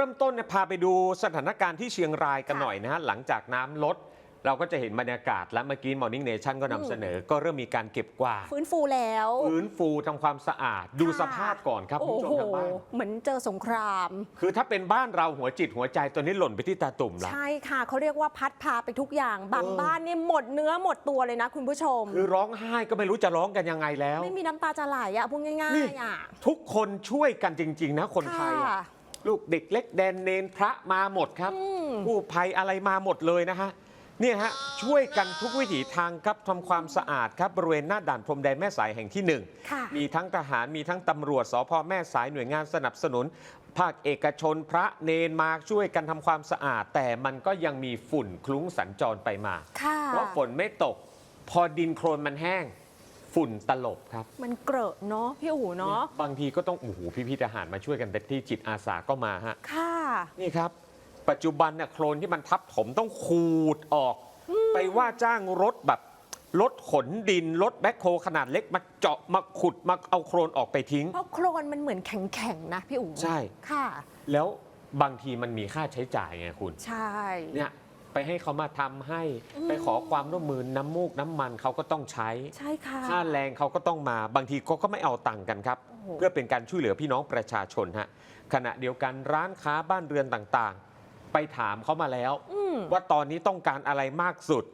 ริ่มต้นเนี่ยพาไปดูสถานการณ์ที่เชียงรายกันค่ะหน่อยนะฮะหลังจากน้ำลด เราก็จะเห็นบรรยากาศและเมื่อกี้ Morning Nation ก็นำเสนอ ก็เริ่มมีการเก็บกวาดฟื้นฟูแล้วฟื้นฟูทำความสะอาด ดูค่ะสภาพก่อนครับคุณโอ้ผู้ชมโหทางบ้านเหมือนเจอสงคราม คือถ้าเป็นบ้านเราหัวจิตหัวใจตัวนี้หล่นไปที่ตาตุ่มละใช่ค่ะเขาเรียกว่าพัดพาไปทุกอย่างบางเออบ้านนี่หมดเนื้อหมดตัวเลยนะคุณผู้ชม คือร้องไห้ก็ไม่รู้จะร้องกันยังไงแล้ว ไม่มีน้ำตาจะไหลอะพูดง่านี่ยๆอะทุกคนช่วยกันจริง ๆ นะคนไทยอะค่ะ ลูกเด็กเล็กแดนเนนพระมาหมดครับอืมกู้ภัยอะไรมาหมดเลยนะฮะเนี่ยฮะช่วยกันทุกวิถีทางครับทำความสะอาดครับบริเวณหน้าด่านพรมแดนแม่สายแห่งที่หนึ่งค่ะมีทั้งทหารมีทั้งตำรวจสพแม่สายหน่วยงานสนับสนุน ภาคเอกชนพระเนนมาช่วยกันทำความสะอาด แต่มันก็ยังมีฝุ่นคลุ้งสัญจรไปมาค่ะเพราะฝนไม่ตก พอดินโคลนมันแห้ง ฝุ่นตลบครับ มันเกลอะเนาะพี่อู๋เนาะบางทีก็ต้องโอ้โหพี่ๆทหารมาช่วยกันแต่ที่จิตอาสาก็มาฮะค่ะนี่ครับ ปัจจุบันเนี่ยโคลนที่มันทับถมต้องขูดออก ไปว่าจ้างรถแบบรถขนดินรถแบ็คโฮขนาดเล็กมาเจาะมาขุดมาเอาโคลนออกไปทิ้ง เพราะโครนมันเหมือนแข็งๆนะพี่อู๋ใช่ค่ะ แล้วบางทีมันมีค่าใช้จ่ายไงคุณ ใช่เนี่ย ไปให้เขามาทำให้อืมไปขอความร่วมมือน้ำมูกน้ำมันเขาก็ต้องใช้ ใช่ค่ะ ค่าแรงเขาก็ต้องมาบางทีเขาก็ไม่เอาตังค์กันครับ โอ้โห เพื่อเป็นการช่วยเหลือพี่น้องประชาชนฮะขณะเดียวกันร้านค้าบ้านเรือนต่างๆ ไปถามเขามาแล้ว อืมว่าตอนนี้ต้องการอะไรมากสุด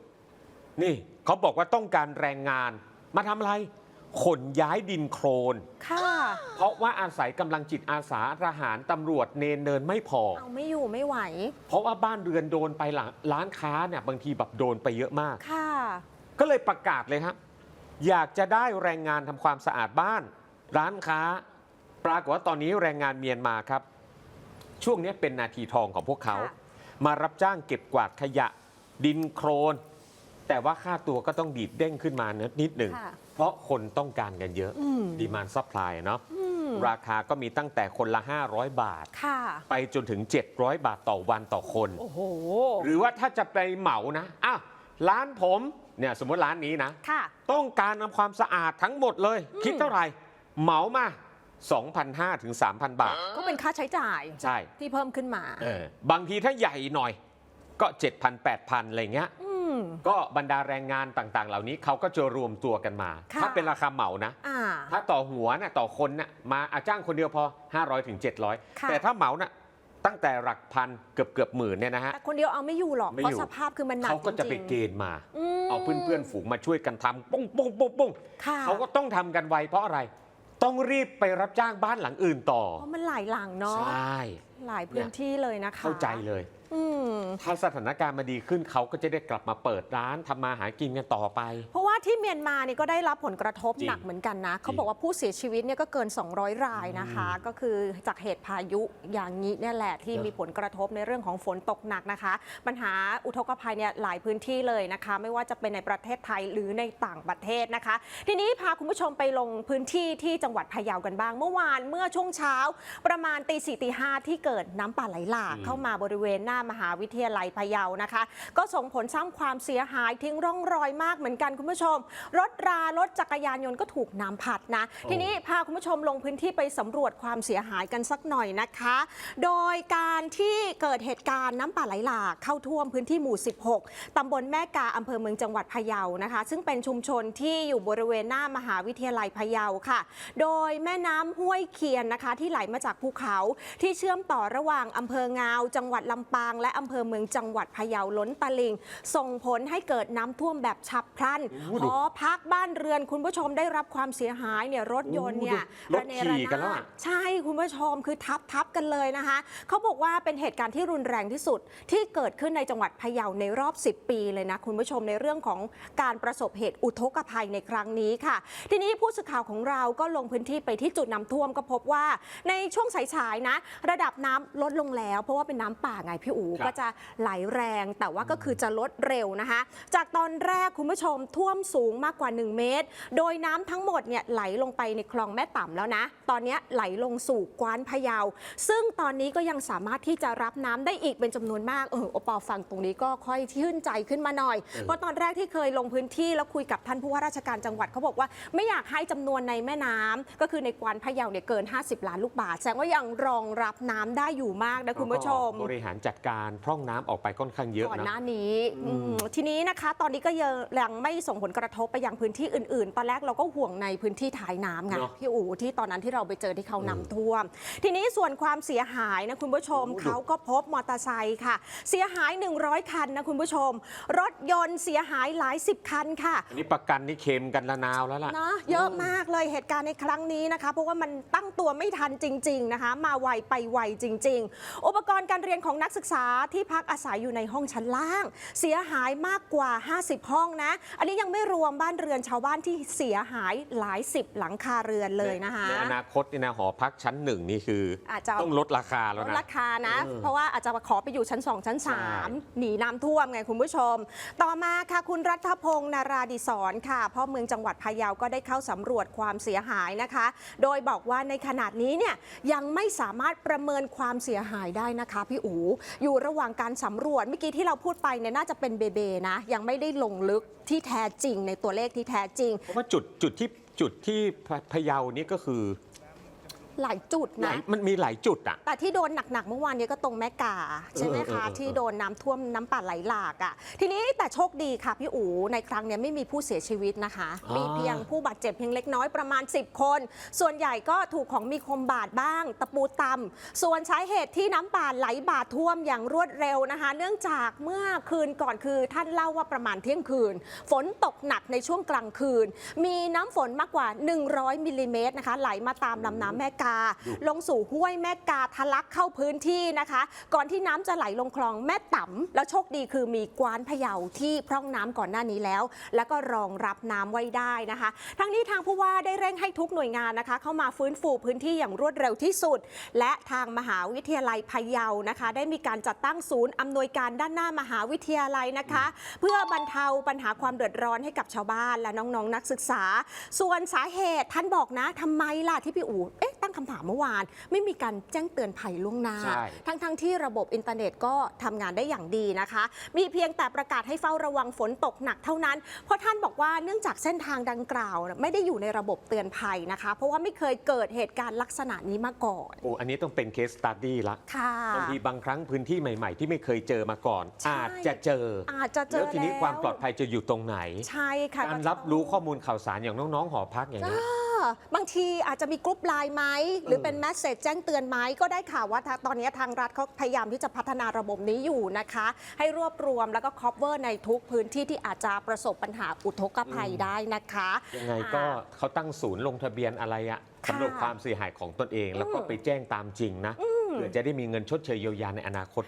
นี่เขาบอกว่าต้องการแรงงานมาทำอะไร ขนย้ายดินโครน ค่ะ เพราะว่าอาศัยกำลังจิตอาสาทหารตำรวจเนนเนินไม่พอ เอาไม่อยู่ไม่ไหว เพราะว่าบ้านเรือนโดนไปหลังร้านค้าเนี่ยบางทีแบบโดนไปเยอะมาก ค่ะ ก็เลยประกาศเลยครับ อยากจะได้แรงงานทำความสะอาดบ้าน ร้านค้า ปรากฏว่าตอนนี้แรงงานเมียนมาครับ ช่วงนี้เป็นนาทีทองของพวกเขา ค่ะ มารับจ้างเก็บกวาดขยะ ดินโครน แต่ว่าค่าตัวก็ต้องดีดเด้งขึ้นมานิดหนึ่ง ค่ะเพราะคนต้องการกันเยอะ อืม ดีมานซัพพลายเนาะอืมราคาก็มีตั้งแต่คนละ 500 บาท ค่ะ ไปจนถึง 700 บาทต่อวันต่อคน โอ้โห หรือว่าถ้าจะไปเหมานะอ้าวร้านผมเนี่ยสมมติร้านนี้นะ ค่ะ ต้องการทำความสะอาดทั้งหมดเลยอืมคิดเท่าไหร่ เหมามา 2,500ถึง3,000 บาท ก็เป็นค่าใช้จ่ายใช่ที่เพิ่มขึ้นมา เออบางทีถ้าใหญ่หน่อยก็ 7,000 8,000 อะไรเงี้ย อืม ก็บรรดาแรงงานต่างๆ เหล่านี้เขาก็จะรวมตัวกันมา ค่ะถ้าเป็นราคาเหมานะ อ่าถ้าต่อหัวน่ะต่อคนน่ะมาอาจ้างคนเดียวพอ 500ถึงค่ะ 700 แต่ถ้าเหมาน่ะตั้งแต่หลักพันเกือบเกือบหมื่นเนี่ยนะฮะ แต่คนเดียวเอาไม่อยู่หรอก ไม่เพราะอยู่สภาพคือมันหนักเขาก็จะไปริงๆเกณฑ์มามเอาเพื่อนๆฝูงมาช่วยกันทำปุ้งปุ้งปุ้งปุ้งค่ะเขาก็ต้องทำกันไวเพราะอะไร ต้องรีบไปรับจ้างบ้านหลังอื่นต่อ เพราะมันหลายหลังเนาะใช่ หลายพื้นที่เลยนะคะเข้าใจเลย อืม ถ้าสถานการณ์มาดีขึ้นเขาก็จะได้กลับมาเปิดร้านทำมาหากินกันต่อไป เพราะ ว่าที่เมียนมานี่ก็ได้รับผลกระทบจริงหนักเหมือนกันนะ เขาบอกว่าผู้เสียชีวิตเนี่ยก็เกิน 200 รายนะคะ ก็คือจากเหตุพายุอย่างนี้เนี่ยแหละที่เนอะมีผลกระทบในเรื่องของฝนตกหนักนะคะ ปัญหาอุทกภัยเนี่ยหลายพื้นที่เลยนะคะ ไม่ว่าจะเป็นในประเทศไทยหรือในต่างประเทศนะคะ ทีนี้พาคุณผู้ชมไปลงพื้นที่ที่จังหวัดพะเยากันบ้าง เมื่อวานเมื่อช่วงเช้า ประมาณตีสี่ตีห้าที่เกิดน้ำป่าไหลหลากอืมเข้ามาบริเวณหน้ามหาวิทยาลัยพะเยานะคะ ก็ส่งผลสร้างความเสียหายทิ้งร่องรอยมากเหมือนกันคุณผู้ชมรถรารถจักรยานยนต์ก็ถูกน้ำพัดนะ ทีนี้พาคุณผู้ชมลงพื้นที่ไปสำรวจความเสียหายกันสักหน่อยนะคะ โดยการที่เกิดเหตุการณ์น้ำป่าไหลหลากเข้าท่วมพื้นที่หมู่ 16 ตำบลแม่กาอำเภอเมืองจังหวัดพะเยานะคะ ซึ่งเป็นชุมชนที่อยู่บริเวณหน้ามหาวิทยาลัยพะเยาค่ะ โดยแม่น้ำห้วยเคียนนะคะที่ไหลมาจากภูเขาที่เชื่อมต่อระหว่างอำเภองาว จังหวัดลำปาง และอำเภอเมืองจังหวัดพะเยาล้นตลิ่งส่งผลให้เกิดน้ำท่วมแบบฉับพลันโอ้โหดูหอพักบ้านเรือนคุณผู้ชมได้รับความเสียหายเนี่ยรถยนต์เนี่ยโอ้โหดูรถขี่กันแล้วอะใช่คุณผู้ชมคือทับทับกันเลยนะคะเขาบอกว่าเป็นเหตุการณ์ที่รุนแรงที่สุดที่เกิดขึ้นในจังหวัดพะเยาในรอบ 10 ปีเลยนะคุณผู้ชมในเรื่องของการประสบเหตุอุทกภัยในครั้งนี้ค่ะ ทีนี้ผู้สื่อข่าวของเราก็ลงพื้นที่ไปที่จุดน้ำท่วมก็พบว่าในช่วงสายๆนะ ระดับน้ำลดลงแล้ว เพราะว่าเป็นน้ำป่าไงพี่อูครับก็จะไหลแรง แต่ว่าก็คือจะลดเร็วนะคะ จากตอนแรกคุณผู้ชมท่วมสูงมากกว่า 1 เมตร โดยน้ำทั้งหมดเนี่ยไหลลงไปในคลองแม่ต่ำแล้วนะ ตอนเนี้ยไหลลงสู่กว้านพะเยา ซึ่งตอนนี้ก็ยังสามารถที่จะรับน้ำได้อีกเป็นจำนวนมาก เออโอปอฟังตรงนี้ก็ค่อยชื่นใจขึ้นมาหน่อย เพราะตอนแรกที่เคยลงพื้นที่แล้วคุยกับท่านผู้ว่าราชการจังหวัดเขาบอกว่า ไม่อยากให้จำนวนในแม่น้ำก็คือในกวานพะเยาเนี่ยเกิน 50 ล้านลูกบาศก์แสดงว่ายังรองรับน้ำได้อยู่มากนะคุณผู้ชม บริหารจัดการพร่องน้ำออกไปค่อนข้างเยอะก่อนหนะน้านี้อืมทีนี้นะคะ ตอนนี้ก็ยังยังไม่ส่งผลกระทบไปยังพื้นที่อื่นๆ ตอนแรกเราก็ห่วงในพื้นที่ท้ายน้ำไงเนอะ พี่อู๋ที่ตอนนั้นที่เราไปเจอที่เขาน้ำท่วม ทีนี้ส่วนความเสียหายนะคุณผู้ชมโอ้โหเขาก็พบมอเตอร์ไซค์ค่ะ เสียหาย 100 คันนะคุณผู้ชม รถยนต์เสียหายหลายสิบคันค่ะ อันนี้ประกันนี่เค็มกันละนาวแล้วล่ะ นะเยอะมากเลยเหตุการณ์ในครั้งนี้นะคะ เพราะว่ามันตั้งตัวไม่ทันจริง ๆนะคะ มาไวไปไวจริง ๆ อุปกรณ์การเรียนของนักศึกษาที่พักอาศัยอยู่ในห้องชั้นล่าง เสียหายมากกว่า 50 ห้องนะ อันนี้ยังไม่รวมบ้านเรือนชาวบ้านที่เสียหายหลายสิบหลังคาเรือนเลยนะคะในอนาคตนี่นะหอพักชั้นหนึ่งนี่คืออาจจะต้องลดราคาลแล้วดนะราคานะเออเพราะว่าอาจจะขอไปอยู่ชั้น 2 ชั้นใช่3หนีน้ำท่วมไงคุณผู้ชม ต่อมาค่ะคุณรัฐพงศ์นาราดิศรค่ะพ่อเมืองจังหวัดพะเยาก็ได้เข้าสำรวจความเสียหายนะคะ โดยบอกว่าในขนาดนี้เนี่ยยังไม่สามารถประเมินความเสียหายได้นะคะพี่อูอยู่ระหว่างการสำรวจเมื่อกี้ที่เราพูดไปเนี่ยน่าจะเป็นเบเบนะยังไม่ได้ลงลึกที่แท้จริงริง ในตัวเลขที่แท้จริง เพราะว่าจุดจุดที่จุดที่พะพะเยานี่ก็คือ หลายจุดหลานะ ยมันมีหลายจุดอะ แต่ที่โดนหนักๆเมื่อวานนี้ก็ตรงแม่กา ใช่ไหมเออเออคะ เออ ที่โดนน้ำท่วมน้ำป่าไหลหลากอะ ทีนี้แต่โชคดีค่ะพี่อู๋ในครั้งเนี้ยไม่มีผู้เสียชีวิตนะคะ มีเพียงผู้บาดเจ็บเพียงเล็กน้อยประมาณ 10 คน ส่วนใหญ่ก็ถูกของมีคมบาดบ้าง ตะปูตำส่วนสาเหตุที่น้ำป่าไหลบาดท่วมอย่างรวดเร็วนะคะ เนื่องจากเมื่อคืนก่อนคือท่านเล่าว่าประมาณเที่ยงคืน ฝนตกหนักในช่วงกลางคืน มีน้ำฝนมากกว่า 100มิลลิเมตรนะคะ ไหลมาตามลำน้ำแม่กา ลงสู่ห้วยแม่กาทะลักเข้าพื้นที่นะคะ ก่อนที่น้ำจะไหลลงคลองแม่ต่ำแล้วโชคดีคือมีกวานพะเยาที่พร่องน้ำก่อนหน้านี้แล้ว แล้วก็รองรับน้ำไว้ได้นะคะ ทั้งนี้ทางผู้ว่าได้เร่งให้ทุกหน่วยงานนะคะ เข้ามาฟื้นฟูพื้นที่อย่างรวดเร็วที่สุด และทางมหาวิทยาลัยพะเยานะคะ ได้มีการจัดตั้งศูนย์อำนวยการด้านหน้ามหาวิทยาลัยนะคะ เพื่อบรรเทาปัญหาความเดือดร้อนให้กับชาวบ้านและน้องๆนนักศึกษา ส่วนสาเหตุท่านบอกนะทำไมล่ะที่พี่อู๋เอ๊ะตั้งคำถามเมื่อวาน ไม่มีการแจ้งเตือนภัยล่วงหน้า ใช่ ทั้งๆที่ระบบอินเทอร์เน็ตก็ทำงานได้อย่างดีนะคะ มีเพียงแต่ประกาศให้เฝ้าระวังฝนตกหนักเท่านั้น เพราะท่านบอกว่าเนื่องจากเส้นทางดังกล่าวน่ะไม่ได้อยู่ในระบบเตือนภัยนะคะ เพราะว่าไม่เคยเกิดเหตุการณ์ลักษณะนี้มาก่อน โอ้อันนี้ต้องเป็นเคสตัดดี้ละค่ะ บางทีบางครั้งพื้นที่ใหม่ ๆ ที่ไม่เคยเจอมาก่อน ใช่ อาจจะเจออาจจะเจอแล้วทีนี้ความปลอดภัยจะอยู่ตรงไหน ใช่ค่ะการก็จะรับรู้ข้อมูลข่าวสารอย่างน้องๆหอพักอย่างนี้ย อ่าบางทีอาจจะมีกรุ๊ปไลน์ไหม หรือเออเป็นแมสเซจแจ้งเตือนไหม ก็ได้ข่าวว่าทางตอนนี้ทางรัฐเขาพยายามที่จะพัฒนาระบบนี้อยู่นะคะ ให้รวบรวมแล้วก็ครอบเวอร์ในทุกพื้นที่ที่อาจจะประสบปัญหาอุทกภัยได้นะคะยังไงก็เขาตั้งศูนย์ลงทะเบียนอะไรอะค่ะสำรวจความเสียหายของตนเอง แล้วก็ไปแจ้งตามจริงนะเพื่อจะได้มีเงินชดเชยเยียวยาในอนาคต